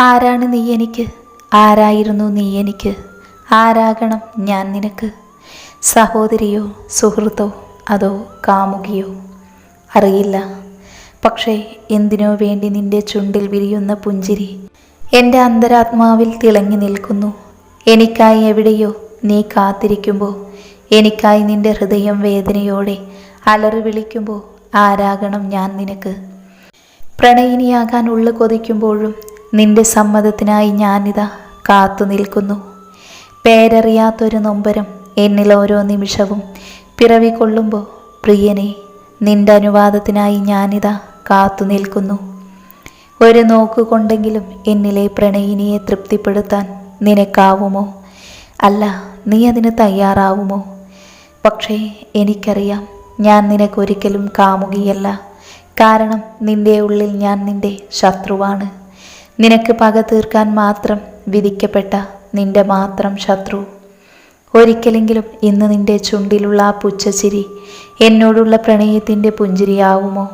ആരാണ് നീ എനിക്ക്? ആരായിരുന്നു നീ എനിക്ക്? ആരാകണം ഞാൻ നിനക്ക്? സഹോദരിയോ സുഹൃത്തോ അതോ കാമുകിയോ? അറിയില്ല. പക്ഷേ എന്തിനോ വേണ്ടി നിന്റെ ചുണ്ടിൽ വിരിയുന്ന പുഞ്ചിരി എന്റെ അന്തരാത്മാവിൽ തിളങ്ങി നിൽക്കുന്നു. എനിക്കായി എവിടെയോ നീ കാത്തിരിക്കുമ്പോൾ എനിക്കായി നിന്റെ ഹൃദയം വേദനയോടെ അലറി വിളിക്കുമ്പോൾ ആരാകണം ഞാൻ നിനക്ക്? പ്രണയിനിയാകാൻ ഉള്ളു കൊതിക്കുമ്പോഴും നിന്റെ സമ്മതത്തിനായി ഞാനിതാ കാത്തു നിൽക്കുന്നു. പേരറിയാത്തൊരു നൊമ്പരം എന്നിൽ ഓരോ നിമിഷവും പിറവിക്കൊള്ളുമ്പോൾ പ്രിയനെ നിന്റെ അനുവാദത്തിനായി ഞാനിതാ കാത്തു നിൽക്കുന്നു. ഒരു നോക്കുകൊണ്ടെങ്കിലും എന്നിലെ പ്രണയിനിയെ തൃപ്തിപ്പെടുത്താൻ നിനക്കാവുമോ? അല്ല നീ അതിന് തയ്യാറാവുമോ? പക്ഷേ എനിക്കറിയാം ഞാൻ നിനക്കൊരിക്കലും കാമുകിയല്ല. കാരണം നിന്റെ ഉള്ളിൽ ഞാൻ നിന്റെ ശത്രുവാണ്. നിനക്ക് പക തീർക്കാൻ മാത്രം വിധിക്കപ്പെട്ട നിന്റെ മാത്രം ശത്രു. ഒരിക്കലെങ്കിലും ഇന്ന് നിന്റെ ചുണ്ടിലുള്ള ആ പുച്ഛച്ചിരി എന്നോടുള്ള പ്രണയത്തിന്റെ പുഞ്ചിരിയാവുമോ?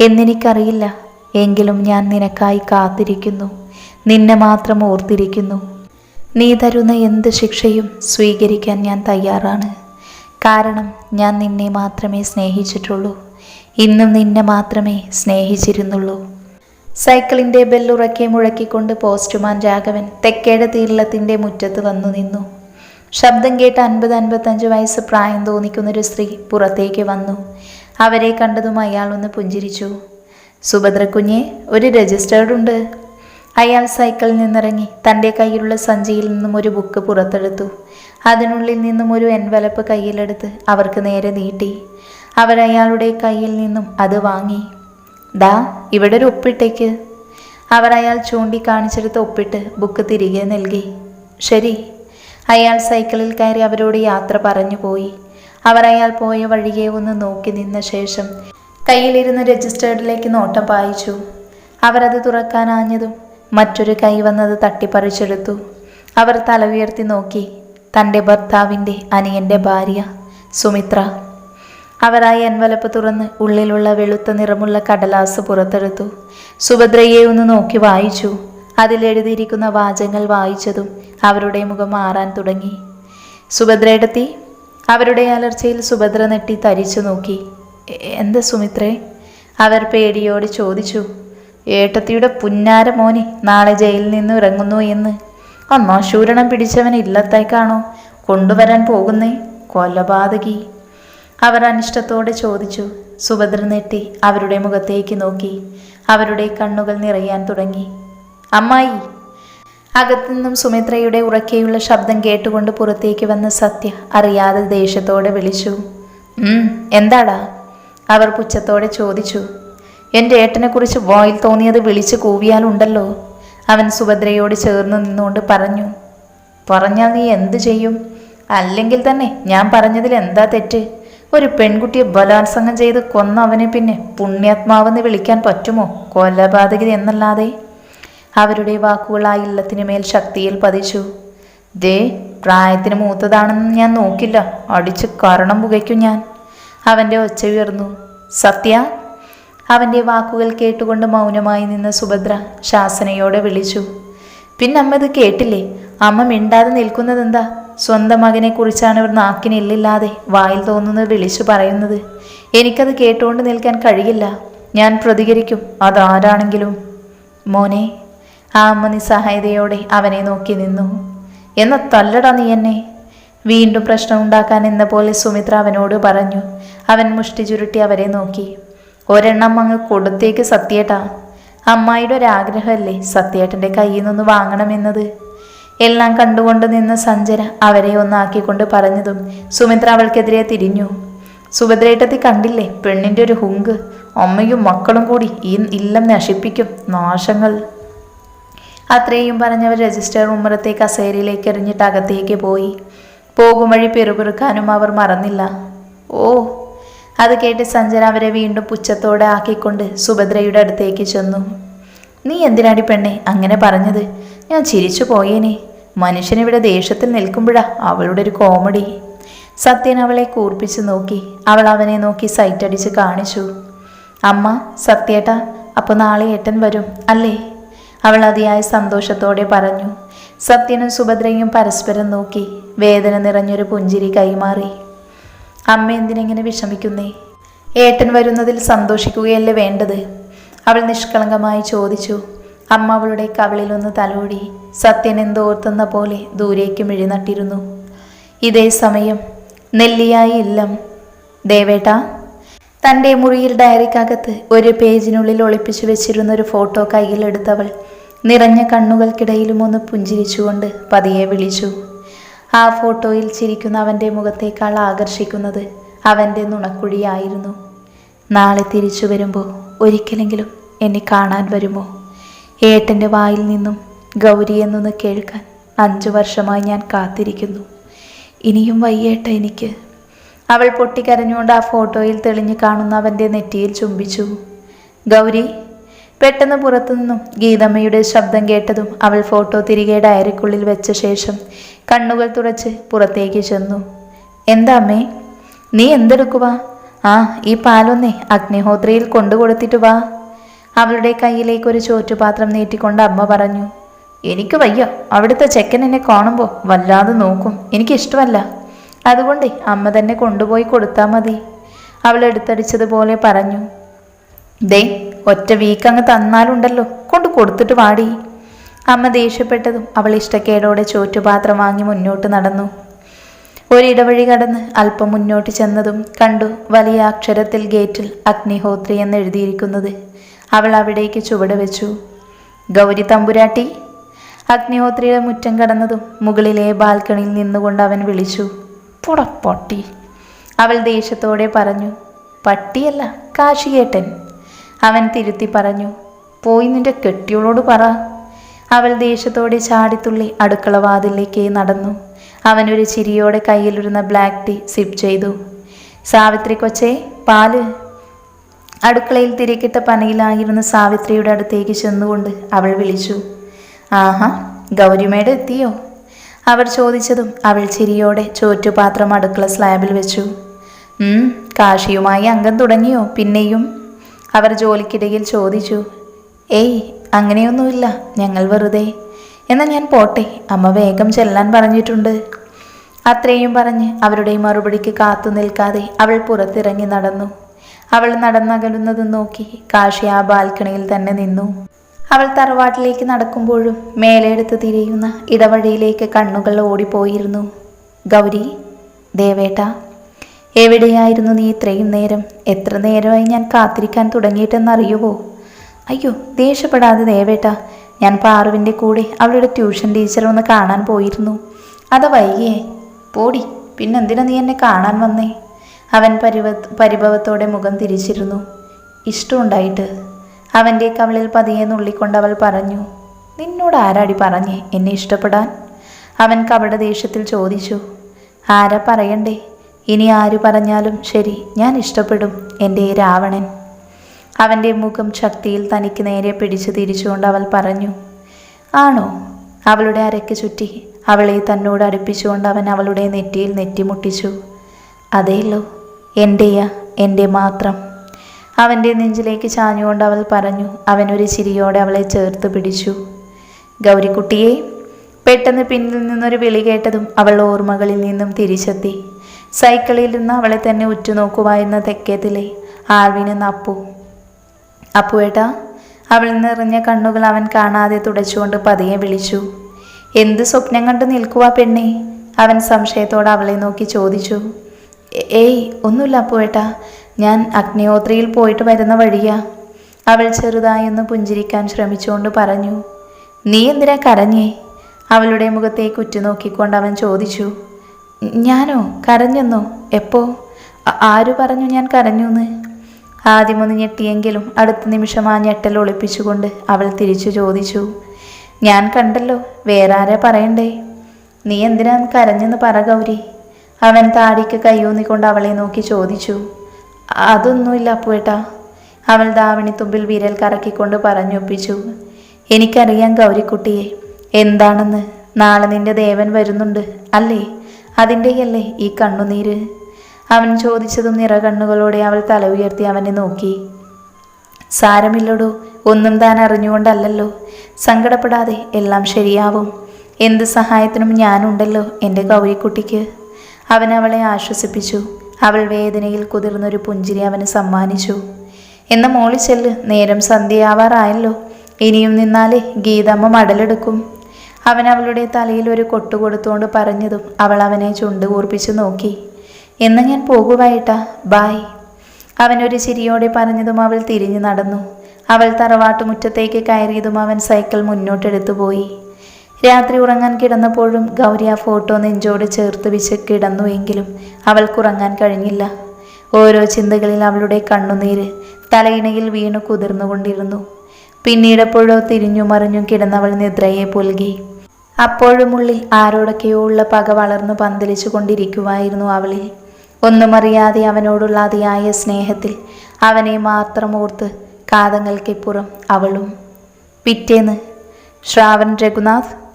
എന്നെനിക്കറിയില്ല. എങ്കിലും ഞാൻ നിനക്കായി കാത്തിരിക്കുന്നു. നിന്നെ മാത്രം ഓർത്തിരിക്കുന്നു. നീ തരുന്ന എന്ത് ശിക്ഷയും സ്വീകരിക്കാൻ ഞാൻ തയ്യാറാണ്. കാരണം ഞാൻ നിന്നെ മാത്രമേ സ്നേഹിച്ചിട്ടുള്ളൂ. ഇന്നും നിന്നെ മാത്രമേ സ്നേഹിച്ചിരുന്നുള്ളൂ. സൈക്കിളിന്റെ ബെല്ലുറക്കി മുഴക്കിക്കൊണ്ട് പോസ്റ്റ്മാൻ രാഘവൻ തെക്കേട തീരളത്തിന്റെ മുറ്റത്ത് വന്നു നിന്നു. ശബ്ദം കേട്ട് അൻപത് അൻപത്തഞ്ച് വയസ്സ് പ്രായം തോന്നിക്കുന്ന ഒരു സ്ത്രീ പുറത്തേക്ക് വന്നു. അവരെ കണ്ടതും അയാൾ ഒന്ന് പുഞ്ചിരിച്ചു. സുഭദ്രക്കുഞ്ഞെ ഒരു രജിസ്റ്റേർഡ് ഉണ്ട്. അയാൾ സൈക്കിളിൽ നിന്നിറങ്ങി തന്റെ കയ്യിലുള്ള സഞ്ചിയിൽ നിന്നും ഒരു ബുക്ക് പുറത്തെടുത്തു. അതിനുള്ളിൽ നിന്നും ഒരു എൻവലപ്പ് കയ്യിലെടുത്ത് അവർക്ക് നേരെ നീട്ടി. അവരയാളുടെ കയ്യിൽ നിന്നും അത് വാങ്ങി. ദാ ഇവിടെ ഒരു ഒപ്പിട്ടേക്ക് അവർ അയാൾ ചൂണ്ടിക്കാണിച്ചെടുത്ത് ഒപ്പിട്ട് ബുക്ക് തിരികെ നൽകി. ശരി. അയാൾ സൈക്കിളിൽ കയറി അവരോട് യാത്ര പറഞ്ഞു പോയി. അവർ അയാൾ പോയ വഴിയെ ഒന്ന് നോക്കി നിന്ന ശേഷം കയ്യിലിരുന്ന് രജിസ്റ്റേർഡിലേക്ക് നോട്ടം പായിച്ചു. അവരത് തുറക്കാനാഞ്ഞതും മറ്റൊരു കൈ വന്നത് തട്ടിപ്പറിച്ചെടുത്തു. അവർ തല ഉയർത്തി നോക്കി. തന്റെ ഭർത്താവിന്റെ അനിയന്റെ ഭാര്യ സുമിത്ര. അവർ ആ എൻവലപ്പ് തുറന്ന് ഉള്ളിലുള്ള വെളുത്ത നിറമുള്ള കടലാസ് പുറത്തെടുത്തു. സുഭദ്രയെ ഒന്ന് നോക്കി വായിച്ചു. അതിലെഴുതിയിരിക്കുന്ന വാചകങ്ങൾ വായിച്ചതും അവരുടെ മുഖം മാറാൻ തുടങ്ങി. സുഭദ്രയെടുത്തി അവരുടെ അലർച്ചയിൽ സുഭദ്ര നെട്ടി തരിച്ചു നോക്കി. "എ- എന്താ സുമിത്രേ? അവർ പേടിയോട് ചോദിച്ചു. ഏട്ടത്തിയുടെ പുന്നാര മോനെ നാളെ ജയിലിൽ നിന്ന് ഇറങ്ങുന്നു എന്ന്. അന്നാശൂരണം പിടിച്ചവൻ ഇല്ലത്തേക്കാണോ? കൊണ്ടുവരാൻ പോകുന്നേ. കൊലപാതകി. അവർ അനിഷ്ടത്തോടെ ചോദിച്ചു സുഭദ്ര നെട്ടി അവരുടെ മുഖത്തേക്ക് നോക്കി അവരുടെ കണ്ണുകൾ നിറയാൻ തുടങ്ങി. അമ്മായി അകത്തുനിന്നും സുമിത്രയുടെ ഉറക്കെയുള്ള ശബ്ദം കേട്ടുകൊണ്ട് പുറത്തേക്ക് വന്ന സത്യ അറിയാതെ ദേഷ്യത്തോടെ വിളിച്ചു എന്താടാ? അവർ പുച്ഛത്തോടെ ചോദിച്ചു എന്റെ ഏട്ടനെക്കുറിച്ച് വായിൽ തോന്നിയത് വിളിച്ചു കൂവിയാലുണ്ടല്ലോ അവൻ സുഭദ്രയോട് ചേർന്ന് നിന്നുകൊണ്ട് പറഞ്ഞു പറഞ്ഞാൽ നീ എന്തു ചെയ്യും? അല്ലെങ്കിൽ തന്നെ ഞാൻ പറഞ്ഞതിൽ എന്താ തെറ്റ്? ഒരു പെൺകുട്ടിയെ ബലാത്സംഗം ചെയ്ത് കൊന്ന അവനെ പിന്നെ പുണ്യാത്മാവെന്ന് വിളിക്കാൻ പറ്റുമോ? കൊലപാതകി എന്നല്ലാതെ. അവരുടെ വാക്കുകൾ ആ ഇല്ലത്തിനു മേൽ ശക്തിയിൽ പതിച്ചു. ദേ പ്രായത്തിന് മൂത്തതാണെന്ന് ഞാൻ നോക്കില്ല. അടിച്ച് കരണം പുകയ്ക്കും ഞാൻ. അവന്റെ ഒച്ച ഉയർന്നു. സത്യ? അവന്റെ വാക്കുകൾ കേട്ടുകൊണ്ട് മൗനമായി നിന്ന സുഭദ്ര ശാസനയോടെ വിളിച്ചു. പിന്നെ അമ്മ ഇത് കേട്ടില്ലേ? അമ്മ മിണ്ടാതെ നിൽക്കുന്നതെന്താ? സ്വന്തം മകനെ കുറിച്ചാണ് ഇവർ നാക്കിനില്ലില്ലാതെ വായിൽ തോന്നുന്നത് വിളിച്ചു പറയുന്നത്. എനിക്കത് കേട്ടുകൊണ്ട് നിൽക്കാൻ കഴിയില്ല. ഞാൻ പ്രതികരിക്കും. അതാരാണെങ്കിലും? മോനെ ആ അമ്മ നിസ്സഹായതയോടെ അവനെ നോക്കി നിന്നു. എന്ന തല്ലടാ നീ എന്നെ. വീണ്ടും പ്രശ്നം ഉണ്ടാക്കാൻ എന്ന പോലെ സുമിത്ര അവനോട് പറഞ്ഞു. അവൻ മുഷ്ടി ചുരുട്ടി അവരെ നോക്കി. ഒരെണ്ണം അങ്ങ് കൊടുത്തേക്ക് സത്യേട്ടാ. അമ്മായിയുടെ ഒരാഗ്രഹമല്ലേ സത്യേട്ടന്റെ കയ്യിൽ നിന്ന് വാങ്ങണമെന്നത്? എല്ലാം കണ്ടുകൊണ്ട് നിന്ന സഞ്ജന അവരെ ഒന്നാക്കിക്കൊണ്ട് പറഞ്ഞതും സുമിത്ര അവൾക്കെതിരെ തിരിഞ്ഞു. സുഭദ്രേട്ടത്തി കണ്ടില്ലേ? പെണ്ണിന്റെ ഒരു ഹുങ്ക്. അമ്മയും മക്കളും കൂടി ഈ ഇല്ലം നശിപ്പിക്കും. നാശങ്ങൾ. അത്രയും പറഞ്ഞവർ രജിസ്റ്റർ ഉമ്മറത്തെ കസേരയിലേക്ക് എറിഞ്ഞിട്ട് അകത്തേക്ക് പോയി. പോകും വഴി പിറുപിറുക്കാനും അവർ മറന്നില്ല. ഓ. അത് കേട്ട് സഞ്ജന അവരെ വീണ്ടും പുച്ഛത്തോടെ ആക്കിക്കൊണ്ട് സുഭദ്രയുടെ അടുത്തേക്ക് ചെന്നു. നീ എന്തിനാടി പെണ്ണെ അങ്ങനെ പറഞ്ഞത്? ഞാൻ ചിരിച്ചു പോയേനെ. മനുഷ്യനിവിടെ ദേഷ്യത്തിൽ നിൽക്കുമ്പോഴാ അവളുടെ ഒരു കോമഡി. സത്യൻ അവളെ കൂർപ്പിച്ച് നോക്കി. അവൾ അവനെ നോക്കി സൈറ്റടിച്ച് കാണിച്ചു. അമ്മ സത്യേട്ട അപ്പോൾ നാളെ ഏട്ടൻ വരും അല്ലേ? അവൾ അതിയായ സന്തോഷത്തോടെ പറഞ്ഞു. സത്യനും സുഭദ്രയും പരസ്പരം നോക്കി. വേദന നിറഞ്ഞൊരു പുഞ്ചിരി കൈമാറി. അമ്മ എന്തിനെങ്ങനെ വിഷമിക്കുന്നേ? ഏട്ടൻ വരുന്നതിൽ സന്തോഷിക്കുകയല്ലേ വേണ്ടത്? അവൾ നിഷ്കളങ്കമായി ചോദിച്ചു. അമ്മ അവളുടെ കവിളിലൊന്ന് തലോടി. സത്യൻ എന്തോർത്തുന്ന പോലെ ദൂരേക്ക് മിഴിനട്ടിരുന്നു ഇതേ സമയം നെല്ലിയായി ഇല്ലം. ദേവേട്ട തന്റെ മുറിയിൽ ഡയറിക്കകത്ത് ഒരു പേജിനുള്ളിൽ ഒളിപ്പിച്ചു വെച്ചിരുന്ന ഒരു ഫോട്ടോ കയ്യിലെടുത്തവൾ നിറഞ്ഞ കണ്ണുകൾക്കിടയിലും ഒന്ന് പുഞ്ചിരിച്ചുകൊണ്ട് പതിയെ വിളിച്ചു. ആ ഫോട്ടോയിൽ ചിരിക്കുന്ന അവന്റെ മുഖത്തേക്കാൾ ആകർഷിക്കുന്നത് അവന്റെ നുണക്കുഴിയായിരുന്നു. നാളെ തിരിച്ചു വരുമ്പോൾ ഒരിക്കലെങ്കിലും എന്നെ കാണാൻ വരുമോ? ഏട്ടന്റെ വായിൽ നിന്നും ഗൗരി എന്നൊന്ന് കേൾക്കാൻ അഞ്ചു വർഷമായി ഞാൻ കാത്തിരിക്കുന്നു. ഇനിയും വയ്യേട്ട എനിക്ക്. അവൾ പൊട്ടിക്കരഞ്ഞുകൊണ്ട് ആ ഫോട്ടോയിൽ തെളിഞ്ഞു കാണുന്ന അവന്റെ നെറ്റിയിൽ ചുംബിച്ചു. ഗൗരി പെട്ടെന്ന് പുറത്തുനിന്നും ഗീതമ്മയുടെ ശബ്ദം കേട്ടതും അവൾ ഫോട്ടോ തിരികെ ഡയറിക്കുള്ളിൽ വെച്ച ശേഷം കണ്ണുകൾ തുടച്ച് പുറത്തേക്ക് ചെന്നു. എന്താ അമ്മേ? നീ എന്തെടുക്കുക ആ ഈ പാലൊന്നേ അഗ്നിഹോത്രിയിൽ കൊണ്ടുകൊടുത്തിട്ട് വാ. അവളുടെ കയ്യിലേക്ക് ഒരു ചോറ്റുപാത്രം നീട്ടിക്കൊണ്ട് അമ്മ പറഞ്ഞു. എനിക്ക് വയ്യ. അവിടുത്തെ ചെക്കൻ എന്നെ കാണുമ്പോൾ വല്ലാതെ നോക്കും. എനിക്കിഷ്ടമല്ല. അതുകൊണ്ട് അമ്മ തന്നെ കൊണ്ടുപോയി കൊടുത്താൽ മതി. അവൾ എടുത്തടിച്ചതുപോലെ പറഞ്ഞു. ദേ ഒറ്റ വീക്ക് അങ്ങ് തന്നാലുണ്ടല്ലോ. കൊണ്ട് കൊടുത്തിട്ട് വാടി. അമ്മ ദേഷ്യപ്പെട്ടതും അവൾ ഇഷ്ടക്കേടോടെ ചോറ്റുപാത്രം വാങ്ങി മുന്നോട്ട് നടന്നു. ഒരിടവഴി കടന്ന് അല്പം മുന്നോട്ട് ചെന്നതും കണ്ടു വലിയ അക്ഷരത്തിൽ ഗേറ്റിൽ അഗ്നിഹോത്രി എന്ന് എഴുതിയിരിക്കുന്നത്. അവൾ അവിടേക്ക് ചുവട് വെച്ചു. ഗൗരി തമ്പുരാട്ടി അഗ്നിഹോത്രിയുടെ മുറ്റം കടന്നതും മുകളിലെ ബാൽക്കണിയിൽ നിന്നുകൊണ്ട് അവൻ വിളിച്ചു പുടപ്പൊട്ടി അവൾ ദേഷ്യത്തോടെ പറഞ്ഞു പട്ടിയല്ല കാശികേട്ടൻ അവൻ തിരുത്തി പറഞ്ഞു പോയി നിന്റെ കെട്ടിയോളോട് പറ. അവൾ ദേഷ്യത്തോടെ ചാടിത്തുള്ളി അടുക്കള വാതിലേക്ക് നടന്നു. അവനൊരു ചിരിയോടെ കയ്യിലിരുന്ന ബ്ലാക്ക് ടീ സിപ്പ് ചെയ്തു സാവിത്രി കൊച്ചേ പാൽ. അടുക്കളയിൽ തിരക്കിട്ട പനയിലായിരുന്ന സാവിത്രിയുടെ അടുത്തേക്ക് ചെന്നുകൊണ്ട് അവൾ വിളിച്ചു ആഹാ ഗൗരിമേട് എത്തിയോ? അവർ ചോദിച്ചതും അവൾ ചിരിയോടെ ചോറ്റുപാത്രം അടുക്കള സ്ലാബിൽ വെച്ചു. കാശിയുമായി അംഗം തുടങ്ങിയോ പിന്നെയും? അവർ ജോലിക്കിടയിൽ ചോദിച്ചു. ഏയ് അങ്ങനെയൊന്നുമില്ല ഞങ്ങൾ വെറുതെ. എന്നാൽ ഞാൻ പോട്ടെ അമ്മ വേഗം ചെല്ലാൻ പറഞ്ഞിട്ടുണ്ട്. അത്രയും പറഞ്ഞ് അവരുടെ മറുപടിക്ക് കാത്തു നിൽക്കാതെ അവൾ പുറത്തിറങ്ങി നടന്നു. അവൾ നടന്നകലുന്നത് നോക്കി കാശി ആ ബാൽക്കണിയിൽ തന്നെ നിന്നു. അവൾ തറവാട്ടിലേക്ക് നടക്കുമ്പോഴും മേലെടുത്ത് തിരിയുന്ന ഇടവഴിയിലേക്ക് കണ്ണുകൾ ഓടിപ്പോയിരുന്നു. ഗൗരി ദേവേട്ട എവിടെയായിരുന്നു നീ ഇത്രയും നേരം? എത്ര നേരമായി ഞാൻ കാത്തിരിക്കാൻ തുടങ്ങിയിട്ടെന്നറിയുവോ? അയ്യോ ദേഷ്യപ്പെടാതെ ദേവേട്ട ഞാൻ പാറുവിന്റെ കൂടെ അവളുടെ ട്യൂഷൻ ടീച്ചറെ ഒന്ന് കാണാൻ പോയിരുന്നു. അത് വൈകിയേ. പോടി പിന്നെന്തിനാ നീ എന്നെ കാണാൻ വന്നേ? അവൻ പരിവ പരിഭവത്തോടെ മുഖം തിരിച്ചിരുന്നു. ഇഷ്ടമുണ്ടായിട്ട് അവന്റെ കവളിൽ പതിയെ നുള്ളിക്കൊണ്ടവൾ പറഞ്ഞു നിന്നോട് ആരാടി പറഞ്ഞേ എന്നെ ഇഷ്ടപ്പെടാൻ? അവൻ കപട ദേഷ്യത്തിൽ ചോദിച്ചു ആരാ പറയണ്ടേ? ഇനി ആര് പറഞ്ഞാലും ശരി ഞാൻ ഇഷ്ടപ്പെടും എന്റെ രാവണൻ. അവന്റെ മുഖം ശക്തിയിൽ തനിക്ക് നേരെ പിടിച്ചു തിരിച്ചുകൊണ്ട് അവൾ പറഞ്ഞു ആണോ? അവളുടെ അരയ്ക്ക് ചുറ്റി അവളെ തന്നോട് അടുപ്പിച്ചുകൊണ്ട് അവൻ അവളുടെ നെറ്റിയിൽ നെറ്റിമുട്ടിച്ചു. അതേല്ലോ എന്റെയാ എന്റെ മാത്രം. അവന്റെ നെഞ്ചിലേക്ക് ചാഞ്ഞുകൊണ്ട് അവൾ പറഞ്ഞു അവനൊരു ചിരിയോടെ അവളെ ചേർത്ത് പിടിച്ചു. ഗൗരിക്കുട്ടിയെ പെട്ടെന്ന് പിന്നിൽ നിന്നൊരു വിളി കേട്ടതും അവൾ ഓർമ്മകളിൽ നിന്നും തിരിച്ചെത്തി. സൈക്കിളിൽ നിന്ന് അവളെ തന്നെ ഉറ്റുനോക്കുവായിരുന്ന തെക്കേത്തിലെ ആൽവിന് നപ്പു. അപ്പുവേട്ടാ അവൾ നിറഞ്ഞ കണ്ണുകൾ അവൻ കാണാതെ തുടച്ചുകൊണ്ട് പതിയെ വിളിച്ചു. എന്ത് സ്വപ്നം കണ്ട് നിൽക്കുക പെണ്ണെ അവൻ സംശയത്തോടെ അവളെ നോക്കി ചോദിച്ചു. ഏയ് ഒന്നുമില്ല അപ്പുവേട്ടാ ഞാൻ അഗ്നിഹോത്രിയിൽ പോയിട്ട് വരുന്ന വഴിയാ. അവൾ ചെറുതായൊന്ന് പുഞ്ചിരിക്കാൻ ശ്രമിച്ചുകൊണ്ട് പറഞ്ഞു നീ എന്തിനാ കരഞ്ഞേ? അവളുടെ മുഖത്തേക്ക് ഉറ്റുനോക്കിക്കൊണ്ട് അവൻ ചോദിച്ചു ഞാനോ? കരഞ്ഞെന്നോ? എപ്പോ? ആര് പറഞ്ഞു ഞാൻ കരഞ്ഞൂന്ന്? ആദ്യമൊന്ന് ഞെട്ടിയെങ്കിലും അടുത്ത നിമിഷം ആ ഞെട്ടൽ ഒളിപ്പിച്ചുകൊണ്ട് അവൾ തിരിച്ചു ചോദിച്ചു ഞാൻ കണ്ടല്ലോ വേറെ ആരെ പറയണ്ടേ? നീ എന്തിനാ കരഞ്ഞെന്ന് പറ ഗൗരി. അവൻ താടിക്ക് കൈയൂന്നിക്കൊണ്ട് അവളെ നോക്കി ചോദിച്ചു അതൊന്നുമില്ല അപ്പുവേട്ടാ. അവൾ ദാവണിത്തുമ്പിൽ വിരൽ കറക്കിക്കൊണ്ട് പറഞ്ഞൊപ്പിച്ചു. എനിക്കറിയാം ഗൗരിക്കുട്ടിയെ. എന്താണെന്ന്? നാളെ നിന്റെ ദേവൻ വരുന്നുണ്ട് അല്ലേ? അതിന്റെയല്ലേ ഈ കണ്ണുനീര്? അവൻ ചോദിച്ചതും നിറകണ്ണുകളോടെ അവൾ തല ഉയർത്തി അവനെ നോക്കി. സാരമില്ലടോ ഒന്നും താൻ അറിഞ്ഞുകൊണ്ടല്ലല്ലോ. സങ്കടപ്പെടാതെ എല്ലാം ശരിയാവും. എന്ത് സഹായത്തിനും ഞാനുണ്ടല്ലോ എന്റെ ഗൗരിക്കുട്ടിക്ക്. അവൻ അവളെ ആശ്വസിപ്പിച്ചു. അവൾ വേദനയിൽ കുതിർന്നൊരു പുഞ്ചിരി അവന് സമ്മാനിച്ചു. എന്ന മോളി ചെല്ല് നേരം സന്ധ്യയാവാറായല്ലോ. ഇനിയും നിന്നാലേ ഗീതമ്മ മടലെടുക്കും. അവൻ അവളുടെ തലയിൽ ഒരു കൊട്ടു കൊടുത്തുകൊണ്ട് പറഞ്ഞതും അവൾ അവനെ ചുണ്ടുകൂർപ്പിച്ചു നോക്കി. എന്ന് ഞാൻ പോകുവായിട്ടാ ബായ്. അവനൊരു ചിരിയോടെ പറഞ്ഞതും അവൾ തിരിഞ്ഞു നടന്നു. അവൾ തറവാട്ടുമുറ്റത്തേക്ക് കയറിയതും അവൻ സൈക്കിൾ മുന്നോട്ടെടുത്തു പോയി. രാത്രി ഉറങ്ങാൻ കിടന്നപ്പോഴും ഗൗരി ആ ഫോട്ടോ നെഞ്ചോട് ചേർത്ത് വിച്ച് കിടന്നുവെങ്കിലും അവൾക്കുറങ്ങാൻ കഴിഞ്ഞില്ല. ഓരോ ചിന്തകളിൽ അവളുടെ കണ്ണുനീര് തലയിണയിൽ വീണു കുതിർന്നുകൊണ്ടിരുന്നു. പിന്നീടെപ്പോഴോ തിരിഞ്ഞു മറിഞ്ഞും കിടന്നവൾ നിദ്രയെ പുൽകി. അപ്പോഴും ഉള്ളിൽ ആരോടൊക്കെയോ ഉള്ള പക വളർന്നു പന്തലിച്ചു കൊണ്ടിരിക്കുമായിരുന്നു അവളിൽ. ഒന്നും അറിയാതെ അവനോടുള്ള അതിയായ സ്നേഹത്തിൽ അവനെ മാത്രം ഓർത്ത് കാതങ്ങൾക്കിപ്പുറം അവളും. പിറ്റേന്ന് ശ്രാവൺ രഘുനാഥ്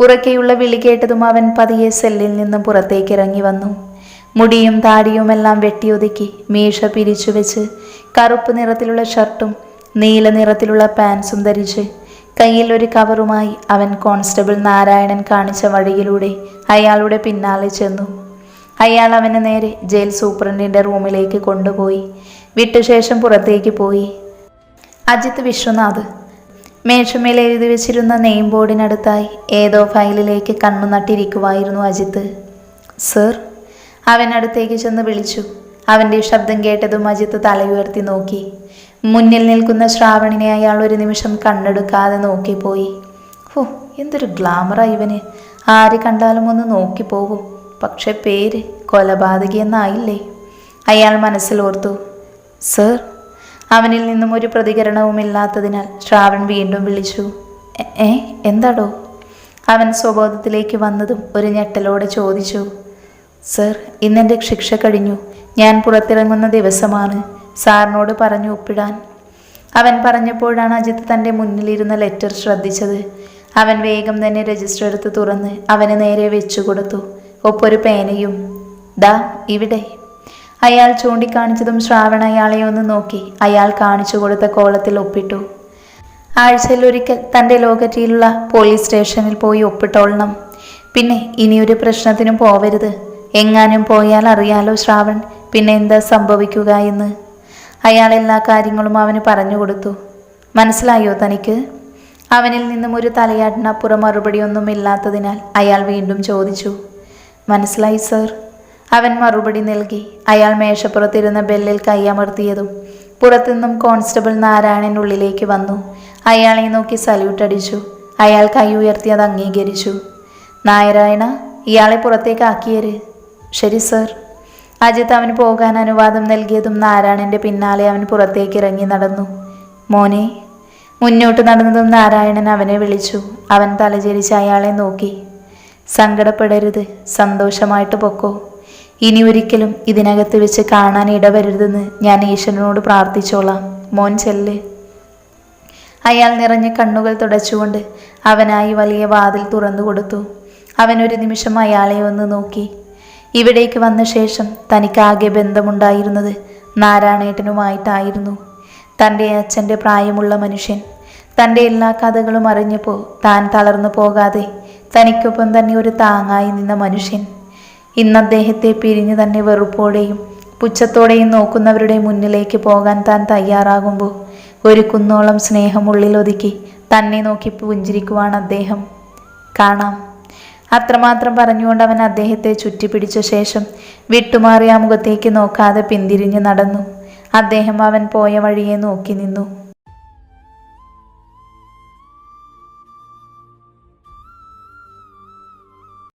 ഉറക്കെയുള്ള വിളി കേട്ടതും അവൻ പതിയെ സെല്ലിൽ നിന്നും പുറത്തേക്ക് ഇറങ്ങി വന്നു. മുടിയും താടിയുമെല്ലാം വെട്ടിയൊതുക്കി മീശ പിരിച്ചു വെച്ച് കറുപ്പ് നിറത്തിലുള്ള ഷർട്ടും നീല നിറത്തിലുള്ള പാൻസും ധരിച്ച് കയ്യിൽ ഒരു കവറുമായി അവൻ കോൺസ്റ്റബിൾ നാരായണൻ കാണിച്ച വഴിയിലൂടെ അയാളുടെ പിന്നാലെ ചെന്നു. അയാൾ അവനെ നേരെ ജയിൽ സൂപ്രണ്ടിന്റെ റൂമിലേക്ക് കൊണ്ടുപോയി. വിട്ടുശേഷം പുറത്തേക്ക് പോയി. അജിത് വിശ്വനാഥ് മേശമേൽ എഴുതി വെച്ചിരുന്ന നെയിം ബോർഡിനടുത്തായി ഏതോ ഫയലിലേക്ക് കണ്ണു നട്ടിരിക്കുവായിരുന്നു അജിത്ത്. സർ അവൻ അടുത്തേക്ക് ചെന്ന് വിളിച്ചു. അവന്റെ ശബ്ദം കേട്ടതും അജിത്ത് തലയുയർത്തി നോക്കി. മുന്നിൽ നിൽക്കുന്ന ശ്രാവണിനെ അയാൾ ഒരു നിമിഷം കണ്ണെടുക്കാതെ നോക്കിപ്പോയി. ഹോ എന്തൊരു ഗ്ലാമറാ ഇവന്. ആര് കണ്ടാലും ഒന്ന് നോക്കിപ്പോകും പക്ഷെ പേര് കൊലപാതകി എന്നായില്ലേ? അയാൾ മനസ്സിലോർത്തു. സർ അവനിൽ നിന്നും ഒരു പ്രതികരണവും ഇല്ലാത്തതിനാൽ ശ്രാവൺ വീണ്ടും വിളിച്ചു "എ- ഏ എന്താടോ? അവൻ സ്വബോധത്തിലേക്ക് വന്നതും ഒരു ഞെട്ടലോടെ ചോദിച്ചു സർ ഇന്നെന്റെ ശിക്ഷ കഴിഞ്ഞു. ഞാൻ പുറത്തിറങ്ങുന്ന ദിവസമാണ്. സാറിനോട് പറഞ്ഞു ഒപ്പിടാൻ. അവൻ പറഞ്ഞപ്പോഴാണ് അജിത്ത് തന്റെ മുന്നിലിരുന്ന ലെറ്റർ ശ്രദ്ധിച്ചത്. അവൻ വേഗം തന്നെ രജിസ്റ്റർ എടുത്ത് തുറന്ന് അവന് നേരെ വെച്ചു കൊടുത്തു. ഒപ്പൊരു പേനയും ദാ ഇവിടെ. അയാൾ ചൂണ്ടിക്കാണിച്ചതും ശ്രാവണ അയാളെ ഒന്ന് നോക്കി. അയാൾ കാണിച്ചു കൊടുത്ത കോളത്തിൽ ഒപ്പിട്ടു. ആഴ്ചയിൽ ഒരിക്കൽ തന്റെ ലോകറ്റിയിലുള്ള പോലീസ് സ്റ്റേഷനിൽ പോയി ഒപ്പിട്ടോളണം. പിന്നെ ഇനിയൊരു പ്രശ്നത്തിനും പോവരുത്. എങ്ങാനും പോയാൽ അറിയാലോ ശ്രാവൺ പിന്നെ എന്താ സംഭവിക്കുക എന്ന്. അയാൾ എല്ലാ കാര്യങ്ങളും അവന് പറഞ്ഞു കൊടുത്തു. മനസ്സിലായോ തനിക്ക്? അവനിൽ നിന്നും ഒരു തലയാട്ടിനപ്പുറം മറുപടിയൊന്നും ഇല്ലാത്തതിനാൽ അയാൾ വീണ്ടും ചോദിച്ചു. മനസ്സിലായി സർ? അവൻ മറുപടി നൽകി. അയാൾ മേശപ്പുറത്തിരുന്ന ബെല്ലിൽ കൈയമർത്തിയതും പുറത്തുനിന്നും കോൺസ്റ്റബിൾ നാരായണൻ ഉള്ളിലേക്ക് വന്നു. അയാളെ നോക്കി സല്യൂട്ട് അടിച്ചു. അയാൾ കൈ ഉയർത്തി അത് അംഗീകരിച്ചു. നാരായണ ഇയാളെ പുറത്തേക്ക് ആക്കിയര്. ശരി സർ അജിത്ത് അവന് പോകാൻ അനുവാദം നൽകിയതും നാരായണന്റെ പിന്നാലെ അവൻ പുറത്തേക്ക് ഇറങ്ങി നടന്നു. മോനെ. മുന്നോട്ട് നടന്നതും നാരായണൻ അവനെ വിളിച്ചു. അവൻ തലചരിച്ച് അയാളെ നോക്കി. സങ്കടപ്പെടരുത്. സന്തോഷമായിട്ട് പൊക്കോ. ഇനി ഒരിക്കലും ഇതിനകത്ത് വെച്ച് കാണാൻ ഇടവരരുതെന്ന് ഞാൻ ഈശ്വരനോട് പ്രാർത്ഥിച്ചോളാം. മോൻ ചെല്ല്. അയാൾ നിറഞ്ഞ കണ്ണുകൾ തുടച്ചുകൊണ്ട് അവനായി വലിയ വാതിൽ തുറന്നു കൊടുത്തു. അവൻ ഒരു നിമിഷം അയാളെ ഒന്ന് നോക്കി. ഇവിടേക്ക് വന്ന ശേഷം തനിക്കാകെ ബന്ധമുണ്ടായിരുന്നത് നാരായണേട്ടനുമായിട്ടായിരുന്നു. തന്റെ അച്ഛന്റെ പ്രായമുള്ള മനുഷ്യൻ. തന്റെ എല്ലാ കഥകളും അറിഞ്ഞപ്പോൾ താൻ തളർന്നു പോകാതെ തനിക്കൊപ്പം തന്നെ ഒരു താങ്ങായി നിന്ന മനുഷ്യൻ. ഇന്ന് അദ്ദേഹത്തെ പിരിഞ്ഞു തന്നെ വെറുപ്പോടെയും പുച്ഛത്തോടെയും നോക്കുന്നവരുടെ മുന്നിലേക്ക് പോകാൻ താൻ തയ്യാറാകുമ്പോൾ ഒരു കുന്നോളം സ്നേഹമുള്ളിൽ ഒതുക്കി തന്നെ നോക്കി പുഞ്ചിരിക്കുവാണ് അദ്ദേഹം കാണാം. അത്രമാത്രം പറഞ്ഞുകൊണ്ട് അവൻ അദ്ദേഹത്തെ ചുറ്റിപ്പിടിച്ച ശേഷം വിട്ടുമാറിയ മുഖത്തേക്ക് നോക്കാതെ പിന്തിരിഞ്ഞ് നടന്നു. അദ്ദേഹം അവൻ പോയ വഴിയെ നോക്കി നിന്നു.